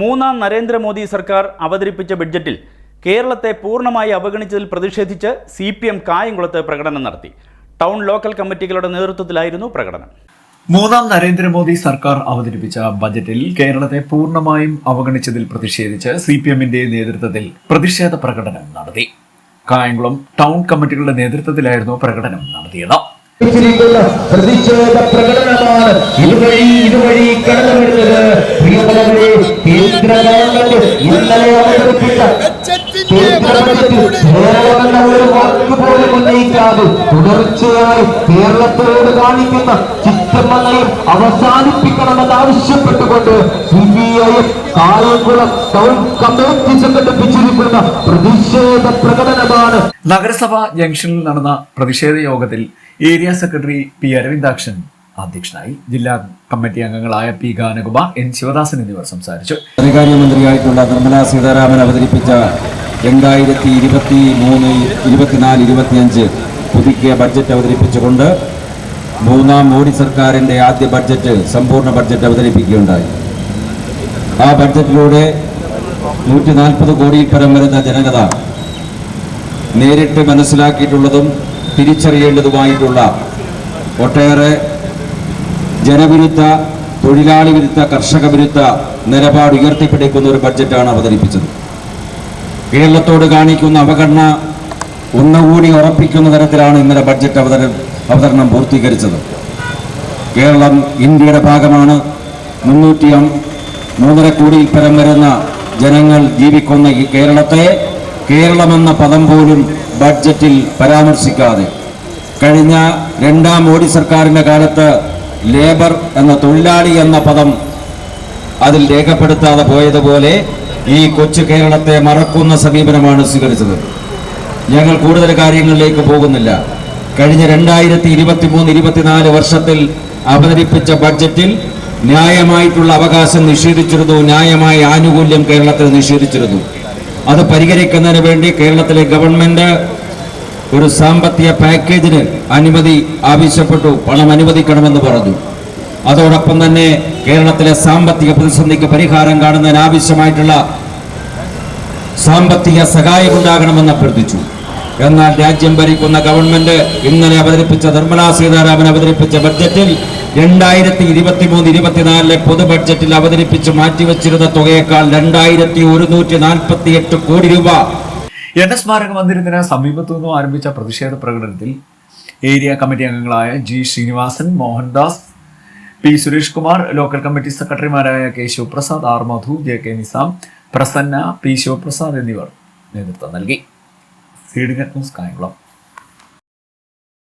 മൂന്നാം നരേന്ദ്രമോദി സർക്കാർ അവതരിപ്പിച്ച ബഡ്ജറ്റിൽ കേരളത്തെ പൂർണമായി അവഗണിച്ചതിൽ പ്രതിഷേധിച്ച് സി പി എം കായംകുളത്ത് പ്രകടനം നടത്തി. ടൗൺ ലോക്കൽ കമ്മിറ്റികളുടെ നേതൃത്വത്തിലായിരുന്നു പ്രകടനം. മൂന്നാം നരേന്ദ്രമോദി സർക്കാർ അവതരിപ്പിച്ച ബജറ്റിൽ കേരളത്തെ പൂർണമായും അവഗണിച്ചതിൽ പ്രതിഷേധിച്ച് സി പി എമ്മിന്റെ നേതൃത്വത്തിൽ പ്രതിഷേധ പ്രകടനം നടത്തി. കായംകുളം ടൗൺ കമ്മിറ്റികളുടെ നേതൃത്വത്തിലായിരുന്നു പ്രകടനം നടത്തിയത്. പ്രതിഷേധ പ്രകടനമാണ് ഇതുവഴി ഇതുവഴി കടന്നു വരുന്നത് പ്രിയമുള്ളവരെ കേന്ദ്ര ഗവൺമെന്റ് ഇന്നലെ അവതരിപ്പിച്ച ഒരു വാക്ക് പോലും ഉന്നയിക്കാതെ തുടർച്ചയായി കേരളത്തോട് കാണിക്കുന്ന ചിത്രമനയം അവസാനിപ്പിക്കണമെന്ന് ആവശ്യപ്പെട്ടുകൊണ്ട് C B I Kayamkulam town committee സംഘടിപ്പിച്ചിരിക്കുന്ന പ്രതിഷേധ പ്രകടനമാണ്. നഗരസഭ ജംഗ്ഷനിൽ നടന്ന പ്രതിഷേധ യോഗത്തിൽ ഏരിയ സെക്രട്ടറി പി അരവിന്ദാക്ഷൻ അധ്യക്ഷനായി ജില്ലാ കമ്മിറ്റി അംഗങ്ങളായ പി ഗാനകുമാർ എൻ ശിവദാസൻ എന്നിവർ സംസാരിച്ചു. ധനകാര്യമന്ത്രിയായിട്ടുള്ള നിർമ്മലാ സീതാരാമൻ അവതരിപ്പിച്ച രണ്ടായിരത്തി ഇരുപത്തി മൂന്ന് ഇരുപത്തിനാല് ഇരുപത്തിയഞ്ച് പുതുക്കിയ ബഡ്ജറ്റ് അവതരിപ്പിച്ചുകൊണ്ട് മൂന്നാം മോഡി സർക്കാരിന്റെ ആദ്യ ബഡ്ജറ്റ് സമ്പൂർണ ബഡ്ജറ്റ് അവതരിപ്പിക്കുകയുണ്ടായി. ആ ബഡ്ജറ്റിലൂടെ നൂറ്റി നാൽപ്പത് കോടിയിൽ പരം വരുന്ന ജനകത നേരിട്ട് മനസ്സിലാക്കിയിട്ടുള്ളതും തിരിച്ചറിയേണ്ടതുമായിട്ടുള്ള ഒട്ടേറെ ജനവിരുദ്ധ തൊഴിലാളി വിരുദ്ധ കർഷക വിരുദ്ധ നിലപാട് ഉയർത്തിപ്പിടിക്കുന്ന ഒരു ബഡ്ജറ്റാണ് അവതരിപ്പിച്ചത്. കേരളത്തോട് കാണിക്കുന്ന അവഗണന ഒന്നുകൂടി ഉറപ്പിക്കുന്ന തരത്തിലാണ് ഇന്നലെ ബഡ്ജറ്റ് അവതര അവതരണം പൂർത്തീകരിച്ചത്. കേരളം ഇന്ത്യയുടെ ഭാഗമാണ്. മുന്നൂറ്റി മൂന്നര കോടിയിൽ പരം വരുന്ന ജനങ്ങൾ ജീവിക്കുന്ന ഈ കേരളത്തെ കേരളമെന്ന പദം പോലും ബഡ്ജറ്റിൽ പരാമർശിക്കാതെ കഴിഞ്ഞ രണ്ടാം മോഡി സർക്കാരിന്റെ കാലത്ത് ലേബർ എന്ന തൊഴിലാളി എന്ന പദം അതിൽ രേഖപ്പെടുത്താതെ പോയതുപോലെ ഈ കൊച്ചു കേരളത്തെ മറക്കുന്ന സമീപനമാണ് സ്വീകരിച്ചത്. ഞങ്ങൾ കൂടുതൽ കാര്യങ്ങളിലേക്ക് പോകുന്നില്ല. കഴിഞ്ഞ രണ്ടായിരത്തി ഇരുപത്തി മൂന്ന് ഇരുപത്തിനാല് വർഷത്തിൽ അവതരിപ്പിച്ച ബഡ്ജറ്റിൽ ന്യായമായിട്ടുള്ള അവകാശം നിഷേധിച്ചിരുന്നു. ന്യായമായ ആനുകൂല്യം കേരളത്തിൽ നിഷേധിച്ചിരുന്നു. അത് പരിഹരിക്കുന്നതിന് വേണ്ടി കേരളത്തിലെ ഗവൺമെന്റ് ഒരു സാമ്പത്തിക പാക്കേജിന് അനുമതി ആവശ്യപ്പെട്ടു. പണം അനുവദിക്കണമെന്ന് പറഞ്ഞു. അതോടൊപ്പം തന്നെ കേരളത്തിലെ സാമ്പത്തിക പ്രതിസന്ധിക്ക് പരിഹാരം കാണുന്നതിന് ആവശ്യമായിട്ടുള്ള സാമ്പത്തിക സഹായമുണ്ടാകണമെന്ന് അഭ്യർത്ഥിച്ചു. എന്നാൽ രാജ്യം ഭരിക്കുന്ന ഗവൺമെന്റ് ഇന്നലെ അവതരിപ്പിച്ച നിർമ്മലാ സീതാരാമൻ അവതരിപ്പിച്ച ബഡ്ജറ്റിൽ രണ്ടായിരത്തി ഇരുപത്തി മൂന്ന് ഇരുപത്തിനാലിലെ പൊതു ബഡ്ജറ്റിൽ അവതരിപ്പിച്ച് മാറ്റിവെച്ചിരുന്ന തുകയേക്കാൾ രണ്ടായിരത്തി ഒരുന്നൂറ്റി നാൽപ്പത്തി എട്ട് കോടി രൂപ. എൻ എസ് സ്മാരക മന്ദിരത്തിന് സമീപത്തു നിന്നും ആരംഭിച്ച പ്രതിഷേധ പ്രകടനത്തിൽ ഏരിയ കമ്മിറ്റി അംഗങ്ങളായ G Sreenivasan Mohandas P Suresh Kumar local committee സെക്രട്ടറിമാരായ K Sivaprasad R Madhu J K Nizam Prasanna P Sivaprasad എന്നിവർ നേതൃത്വം നൽകി. സീഡിനെറ്റ് കായംകുളം.